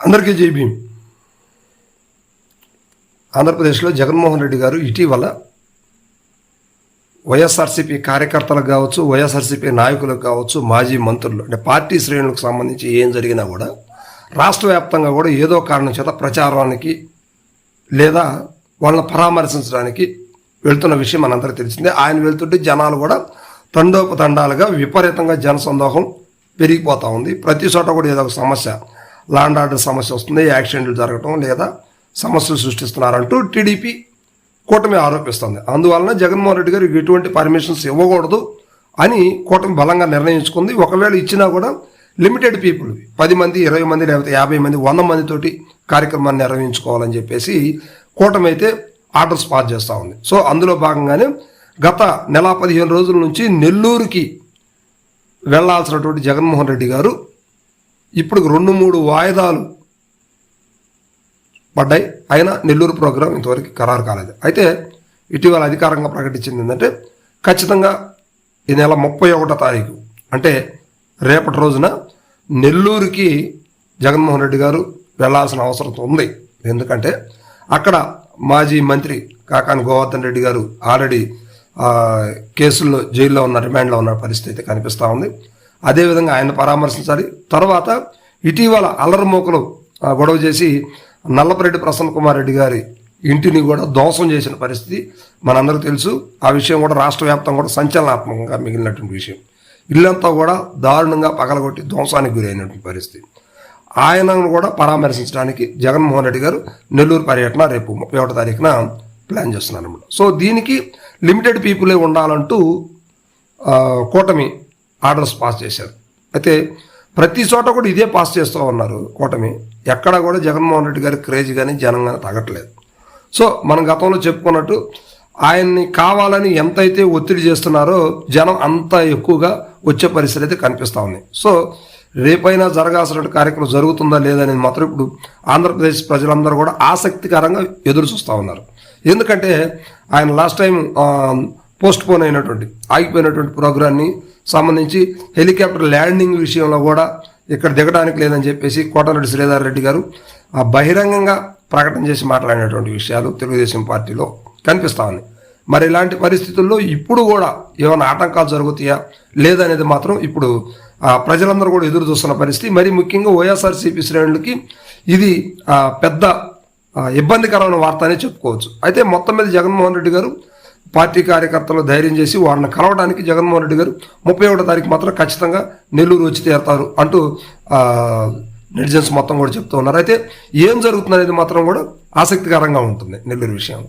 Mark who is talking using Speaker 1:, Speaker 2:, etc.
Speaker 1: అందరికీ జై భీమ్. ఆంధ్రప్రదేశ్లో జగన్మోహన్ రెడ్డి గారు ఇటీవల వైఎస్ఆర్సీపీ కార్యకర్తలకు కావచ్చు వైఎస్ఆర్సీపీ నాయకులకు కావచ్చు మాజీ మంత్రులు అంటే పార్టీ శ్రేణులకు సంబంధించి ఏం జరిగినా కూడా రాష్ట్ర వ్యాప్తంగా కూడా ఏదో కారణం చేత ప్రచారానికి లేదా వాళ్ళని పరామర్శించడానికి వెళ్తున్న విషయం మనందరికీ తెలిసిందే. ఆయన వెళ్తుంటే జనాలు కూడా తండోపతండాలుగా విపరీతంగా జనసందోహం పెరిగిపోతూ ఉంది. ప్రతి చోట కూడా ఏదో ఒక సమస్య లాండ్ ఆర్డర్ సమస్య వస్తుంది యాక్సిడెంట్లు జరగటం లేదా సమస్యలు సృష్టిస్తున్నారంటూ టీడీపీ కూటమి ఆరోపిస్తుంది. అందువలన జగన్మోహన్ రెడ్డి గారు ఎటువంటి పర్మిషన్స్ ఇవ్వకూడదు అని కూటమి బలంగా నిర్ణయించుకుంది. ఒకవేళ ఇచ్చినా కూడా లిమిటెడ్ పీపుల్ పది మంది ఇరవై మంది లేకపోతే యాభై మంది వంద మందితోటి కార్యక్రమాన్ని నిర్వహించుకోవాలని చెప్పేసి కూటమి అయితే ఆర్డర్స్ పాస్ చేస్తూ ఉంది. సో అందులో భాగంగానే గత నెల పదిహేను రోజుల నుంచి నెల్లూరుకి వెళ్ళాల్సినటువంటి జగన్మోహన్ రెడ్డి గారు ఇప్పుడు రెండు మూడు వాయిదాలు పడ్డాయి. అయినా నెల్లూరు ప్రోగ్రాం ఇంతవరకు ఖరారు కాలేదు. అయితే ఇటీవల అధికారంగా ప్రకటించింది ఏంటంటే ఖచ్చితంగా ఈ నెల ముప్పై ఒకటో తారీఖు అంటే రేపటి రోజున నెల్లూరుకి జగన్మోహన్ రెడ్డి గారు వెళ్ళాల్సిన అవసరం ఉంది. ఎందుకంటే అక్కడ మాజీ మంత్రి కాకాని గోవర్ధన్ రెడ్డి గారు ఆల్రెడీ కేసుల్లో జైల్లో ఉన్న రిమాండ్లో ఉన్న పరిస్థితి కనిపిస్తూ ఉంది. అదేవిధంగా ఆయన పరామర్శించాలి. తర్వాత ఇటీవల అల్లరిమోకలు గొడవ చేసి నల్లపరెడ్డి ప్రసన్న కుమార్ రెడ్డి గారి ఇంటిని కూడా ధ్వంసం చేసిన పరిస్థితి మనందరికీ తెలుసు. ఆ విషయం కూడా రాష్ట్ర వ్యాప్తంగా కూడా సంచలనాత్మకంగా మిగిలినటువంటి విషయం. ఇల్లంతా కూడా దారుణంగా పగలగొట్టి ధ్వంసానికి గురైనటువంటి పరిస్థితి. ఆయనను కూడా పరామర్శించడానికి జగన్మోహన్ రెడ్డి గారు నెల్లూరు పర్యటన రేపు ముప్పై ఒకటో తారీఖున ప్లాన్ చేస్తున్నారు అనమాట సో దీనికి లిమిటెడ్ పీపులే ఉండాలంటూ కూటమి ఆర్డర్స్ పాస్ చేశారు. అయితే ప్రతి చోట కూడా ఇదే పాస్ చేస్తూ ఉన్నారు కూటమి. ఎక్కడ కూడా జగన్మోహన్ రెడ్డి గారి క్రేజ్ కానీ జనం కానీ తగ్గట్లేదు. సో మనం గతంలో చెప్పుకున్నట్టు ఆయన్ని కావాలని ఎంతైతే ఒత్తిడి చేస్తున్నారో జనం అంత ఎక్కువగా వచ్చే పరిస్థితి అయితే కనిపిస్తూ ఉంది. సో రేపైనా జరగాల్సిన కార్యక్రమం జరుగుతుందా లేదా అనేది మాత్రం ఇప్పుడు ఆంధ్రప్రదేశ్ ప్రజలందరూ కూడా ఆసక్తికరంగా ఎదురు చూస్తూ ఉన్నారు. ఎందుకంటే ఆయన లాస్ట్ టైం పోస్ట్ పోన్ అయినటువంటి ఆగిపోయినటువంటి ప్రోగ్రాన్ని సంబంధించి హెలికాప్టర్ ల్యాండింగ్ విషయంలో కూడా ఇక్కడ దిగడానికి లేదని చెప్పేసి కోటరెడ్డి శ్రీధర్ రెడ్డి గారు ఆ బహిరంగంగా ప్రకటన చేసి మాట్లాడినటువంటి విషయాలు తెలుగుదేశం పార్టీలో కనిపిస్తా ఉంది మరి ఇలాంటి పరిస్థితుల్లో ఇప్పుడు కూడా ఏమైనా ఆటంకాలు జరుగుతాయా? లేదనేది మాత్రం ఇప్పుడు ప్రజలందరూ కూడా ఎదురు చూస్తున్న పరిస్థితి. మరి ముఖ్యంగా వైఎస్ఆర్సీపీ శ్రేణులకి ఇది పెద్ద ఇబ్బందికరమైన వార్త అనే చెప్పుకోవచ్చు. అయితే మొత్తం మీద జగన్మోహన్ రెడ్డి గారు పార్టీ కార్యకర్తలు ధైర్యం చేసి వారిని కలవడానికి జగన్మోహన్ రెడ్డి గారు ముప్పై ఒకటో తారీఖు మాత్రం ఖచ్చితంగా నెల్లూరు వచ్చి తీరుతారు అంటూ నెటిజన్స్ మొత్తం కూడా చెప్తూ ఉన్నారు. అయితే ఏం జరుగుతుంది అనేది మాత్రం కూడా ఆసక్తికరంగా ఉంటుంది నెల్లూరు విషయంలో.